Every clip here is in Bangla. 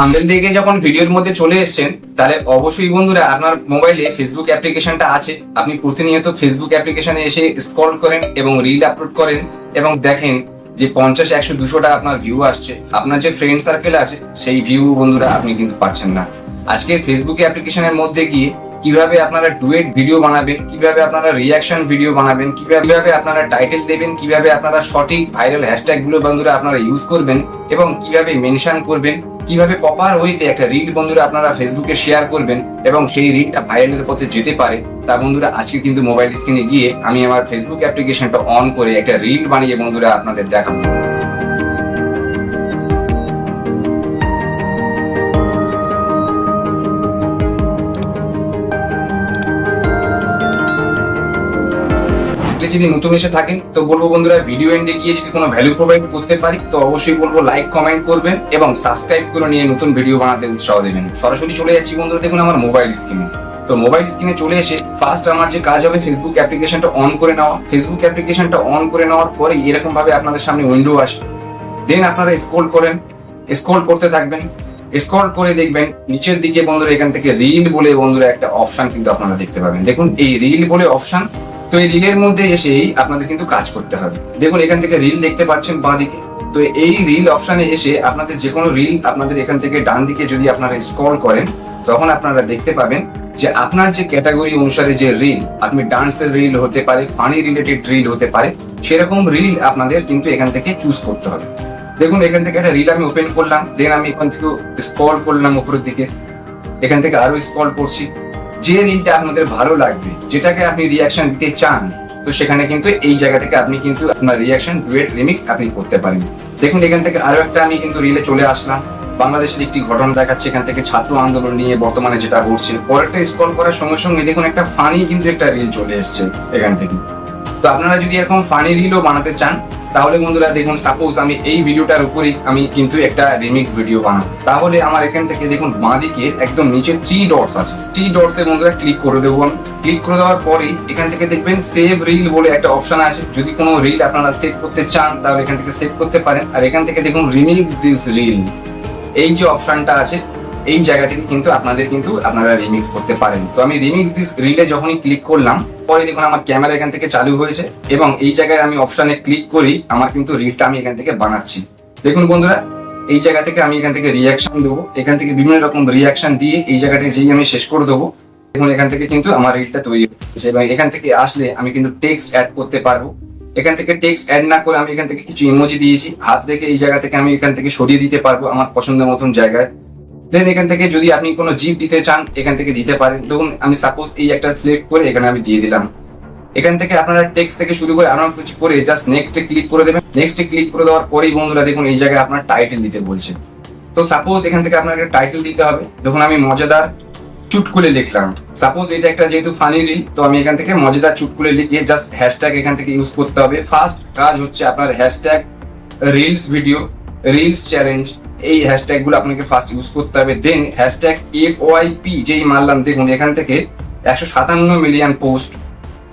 থাম্বনেল দেখে যখন ভিডিওর মধ্যে চলে এসছেন, তাহলে অবশ্যই বন্ধুরা আপনার মোবাইলে ফেসবুক অ্যাপ্লিকেশনটা আছে। আপনি প্রতিনিয়ত ফেসবুক অ্যাপ্লিকেশনে এসে স্ক্রল করেন এবং রিল আপলোড করেন এবং দেখেন যে পঞ্চাশ, একশো, দুশোটা আপনার ভিউ আসছে। আপনার যে ফ্রেন্ড সার্কেল আছে, সেই ভিউ বন্ধুরা আপনি কিন্তু পাচ্ছেন না। আজকে ফেসবুক অ্যাপ্লিকেশনের মধ্যে গিয়ে কীভাবে আপনারা ডুয়েট ভিডিও বানাবেন, কীভাবে আপনারা রিয়াকশন ভিডিও বানাবেন, কীভাবে আপনারা টাইটেল দেবেন, কীভাবে আপনারা সঠিক ভাইরাল হ্যাশট্যাগগুলো বন্ধুরা আপনারা ইউজ করবেন এবং কীভাবে মেনশন করবেন, কীভাবে প্রপার ওয়েতে একটা রিল বন্ধুরা আপনারা ফেসবুকে শেয়ার করবেন এবং সেই রিলটা ভাইরালের পথে যেতে পারে, তা বন্ধুরা আজকে কিন্তু মোবাইল স্ক্রিনে গিয়ে আমি আমার ফেসবুক অ্যাপ্লিকেশনটা অন করে একটা রিল বানিয়ে বন্ধুরা আপনাদের দেখাবো। যদি নতুন এসে থাকেন, তো বলব বন্ধুরা ভিডিও এন্ডে গিয়ে যদি কোনো ভ্যালু প্রোভাইড করতে পারি, তো অবশ্যই বলব লাইক কমেন্ট করবেন এবং সাবস্ক্রাইব করে নিয়ে নতুন ভিডিও বানাতে উৎসাহ দেবেন। সরাসরি চলে যাচ্ছি বন্ধুরা, দেখুন আমার মোবাইল স্ক্রিনে তো মোবাইল স্ক্রিনে চলে এসে ফার্স্ট আমার যে কাজ হবে ফেসবুক অ্যাপ্লিকেশনটা অন করে নেওয়া। ফেসবুক অ্যাপ্লিকেশনটা অন করে নেওয়ার পরে এরকম ভাবে আপনাদের সামনে উইন্ডো আসে। দেন আপনারা স্ক্রল করেন। স্ক্রল করতে থাকবেন। স্ক্রল করে দেখবেন, নিচের দিকে বন্ধুরা, এখান থেকে রিল বলে বন্ধুরা একটা অপশন কিন্তু আপনারা দেখতে পাবেন। দেখুন, এই রিল বলে অপশন তো এই রিলের মধ্যে এসেই আপনাদের কিন্তু কাজ করতে হবে। দেখুন, এখান থেকে রিল দেখতে পাচ্ছেন বাঁ দিকে তো এই রিল অপশনে এসে আপনাদের যে কোনো রিল আপনাদের এখান থেকে ডান দিকে যদি আপনারা স্ক্রল করেন, তখন আপনারা দেখতে পাবেন যে আপনার যে ক্যাটাগরি অনুসারে যে রিল আপনি ডান্সের রিল হতে পারে ফানি রিলেটেড রিল হতে পারে, সেরকম রিল আপনাদের কিন্তু এখান থেকে চুজ করতে হবে। দেখুন, এখান থেকে একটা রিল আমি ওপেন করলাম দেন আমি এখান থেকে স্ক্রল করলাম উপরের দিকে। এখান থেকে আরও স্ক্রল করছি। যে রিলটা আপনাদের ভালো লাগবে, যেটাকে আপনি রিয়াকশন দিতে চান, তো সেখানে কিন্তু এই জায়গা থেকে আপনি কিন্তু আপনার রিয়াকশন ডুয়েট রিমিক্স আপনি করতে পারেন। দেখুন, এখান থেকে আরও একটা আমি কিন্তু রিলে চলে আসলাম। বাংলাদেশের একটি ঘটনা দেখাচ্ছে, এখান থেকে ছাত্র আন্দোলন নিয়ে বর্তমানে যেটা ঘটছে পরেরটা স্কল করার সঙ্গে সঙ্গে দেখুন, একটা ফানি কিন্তু একটা রিল চলে এসছে এখান থেকে। তো আপনারা যদি এরকম ফানি রিলও বানাতে চান তাহলে বন্ধুরা দেখুন সাপোজ আমি এই ভিডিওটার উপরেই আমি কিন্তু একটা রিমিক্স ভিডিও বানাবো। তাহলে আমার এখান থেকে দেখুন বাঁ দিকে একদম নিচে থ্রি ডটস আছে। থ্রি ডটস বন্ধুরা ক্লিক করে দেবো আমি। ক্লিক করে দেওয়ার পরেই এখান থেকে দেখবেন সেভ রিল বলে একটা অপশন আছে। যদি কোনো রিল আপনারা সেভ করতে চান, তাহলে এখান থেকে সেভ করতে পারেন। আর এখান থেকে দেখুন রিমিক্স দিস রিল এই যে অপশনটা আছে এই জায়গা থেকে কিন্তু আপনাদের কিন্তু আপনারা রিমিক্স করতে পারেন। তো আমি রিমিক্স দিস রিলে যখনই ক্লিক করলাম, পরে দেখুন আমার ক্যামেরা এখান থেকে চালু হয়েছে এবং এই জায়গায় আমি অপশানে ক্লিক করি, আমার কিন্তু রিলটা আমি এখান থেকে বানাচ্ছি। দেখুন বন্ধুরা, এই জায়গা থেকে আমি এখান থেকে রিয়াকশন দেবো। এখান থেকে বিভিন্ন রকম রিয়াকশন দিয়ে এই জায়গাটা যেই আমি শেষ করে দেবো, দেখুন এখান থেকে কিন্তু আমার রিলটা তৈরি হচ্ছে এবং এখান থেকে আসলে আমি কিন্তু টেক্সট অ্যাড করতে পারব। এখান থেকে টেক্সট অ্যাড না করে আমি এখান থেকে কিছু ইমোজি দিয়েছি। হাত রেখে এই জায়গা থেকে আমি এখান থেকে সরিয়ে দিতে পারব আমার পছন্দের মতন জায়গায়। দেন এখান থেকে যদি আপনি কোনো জিপ দিতে চান, এখান থেকে দিতে পারেন। দেখুন, আমি সাপোজ এই একটা সিলেক্ট করে এখানে আমি দিয়ে দিলাম। এখান থেকে আপনারা টেক্সট থেকে শুরু করে আরও কিছু করে জাস্ট নেক্সটে ক্লিক করে দেবেন। নেক্সটে ক্লিক করে দেওয়ার পরেই বন্ধুরা দেখুন, এই জায়গায় আপনার টাইটেল দিতে বলছে। তো সাপোজ এখান থেকে আপনার একটা টাইটেল দিতে হবে। দেখুন, আমি মজাদার চুটকুলে লিখলাম। সাপোজ এটা একটা যেহেতু ফানি রিল তো আমি এখান থেকে মজাদার চুটকুলে লিখিয়ে জাস্ট হ্যাশট্যাগ এখান থেকে ইউজ করতে হবে। ফার্স্ট কাজ হচ্ছে আপনার hashtag reels video reels challenge এই হ্যাশট্যাগগুলো আপনাকে ফার্স্ট ইউজ করতে হবে। Then hashtag F Y P যেই মারলাম, দেখুন, এখান থেকে একশো সাতান্ন মিলিয়ন পোস্ট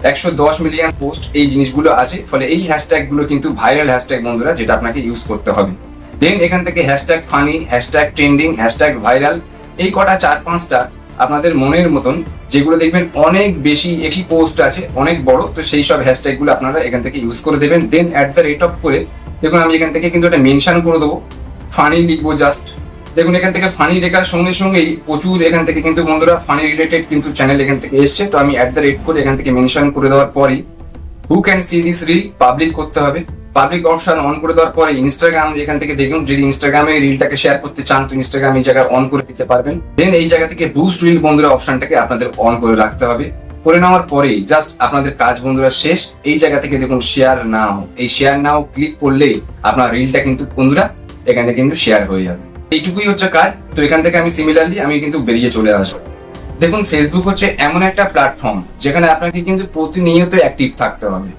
একশো দশ মিলিয়ন পোস্ট এই জিনিসগুলো আছে। ফলে এই হ্যাশট্যাগগুলো কিন্তু ভাইরাল হ্যাশট্যাগ বন্ধুরা, যেটা আপনাকে ইউজ করতে হবে। দেন এখান থেকে hashtag funny hashtag trending hashtag viral এই কটা চার পাঁচটা আপনাদের মনের মতন, যেগুলো দেখবেন অনেক বেশি একই পোস্ট আছে, অনেক বড়, তো সেই সব হ্যাশট্যাগগুলো আপনারা এখান থেকে ইউজ করে দেবেন। Then at the rate of করে, দেখুন, আমি এখান থেকে কিন্তু একটা মেনশন করে দেবো। ফানি লিখব জাস্ট দেখুন, এখান থেকে ফানি লেখার সঙ্গে সঙ্গেই প্রচুর এখান থেকে কিন্তু বন্ধুরা ফানি রিলেটেড কিন্তু চ্যানেল এখান থেকে এসছে। তো আমি অ্যাট দ্য রেট করে এখান থেকে মেনশন করে দেওয়ার পরই who can see this reel public করতে হবে। পাবলিক অপশন অন করে দেওয়ার পরে ইনস্টাগ্রাম এখান থেকে দেখুন, যদি ইনস্টাগ্রামে রিলটাকে শেয়ার করতে চান, তো ইনস্টাগ্রাম এই জায়গায় অন করে দিতে পারবেন। দেন এই জায়গা থেকে বুস্ট রিল বন্ধুরা অপশনটাকে আপনাদের অন করে রাখতে হবে। করে নেওয়ার পরেই জাস্ট আপনাদের কাজ বন্ধুরা শেষ। এই জায়গা থেকে দেখুন শেয়ার নাও এই শেয়ার নাও ক্লিক করলেই আপনার রিলটা কিন্তু বন্ধুরা এখানে কিন্তু শেয়ার হয়ে যাবে। এইটুকুই হচ্ছে কাজ। তো এখান থেকে আমি সিমিলারলি আমি কিন্তু বেরিয়ে চলে আসব। দেখুন ফেসবুক হচ্ছে এমন একটা প্ল্যাটফর্ম যেখানে আপনাকে কিন্তু প্রতিনিয়ত অ্যাক্টিভ থাকতে হবে।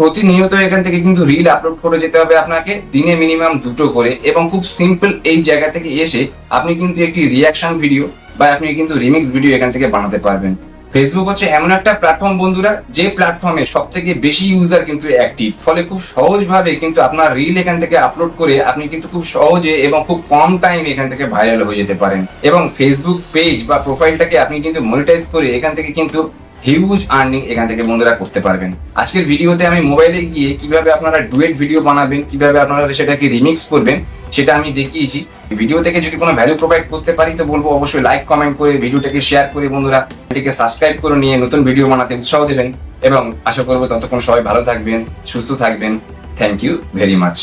প্রতিনিয়ত এখান থেকে কিন্তু রিল আপলোড করে যেতে হবে আপনাকে, দিনে মিনিমাম দুটো করে এবং খুব সিম্পল এই জায়গা থেকে এসে আপনি কিন্তু একটি রিয়াকশন ভিডিও বা আপনি কিন্তু রিমিক্স ভিডিও এখান থেকে বানাতে পারবেন। ফেসবুক হচ্ছে এমন একটা প্ল্যাটফর্ম বন্ধুরা, যে প্ল্যাটফর্মে সব থেকে বেশি ইউজার কিন্তু অ্যাক্টিভ ফলে খুব সহজভাবে কিন্তু আপনার রিল এখান থেকে আপলোড করে আপনি কিন্তু খুব সহজে এবং খুব কম টাইম এখান থেকে ভাইরাল হয়ে যেতে পারেন। এবং ফেসবুক পেজ বা প্রোফাইলটাকে আপনি কিন্তু মনিটাইজ করে এখান থেকে কিন্তু হিউজ আর্নিং এখান থেকে বন্ধুরা করতে পারবেন। আজকের ভিডিওতে আমি মোবাইলে গিয়ে কীভাবে আপনারা ডুয়েট ভিডিও বানাবেন, কীভাবে আপনারা সেটাকে রিমিক্স করবেন, সেটা আমি দেখিয়েছি। ভিডিও থেকে যদি কোনো ভ্যালু প্রোভাইড করতে পারি, তো বলব অবশ্যই লাইক কমেন্ট করে ভিডিওটাকে শেয়ার করে বন্ধুরা, এটিকে সাবস্ক্রাইব করে নিয়ে নতুন ভিডিও বানাতে উৎসাহ দেবেন। এবং আশা করব ততক্ষণ সবাই ভালো থাকবেন, সুস্থ থাকবেন। Thank you very much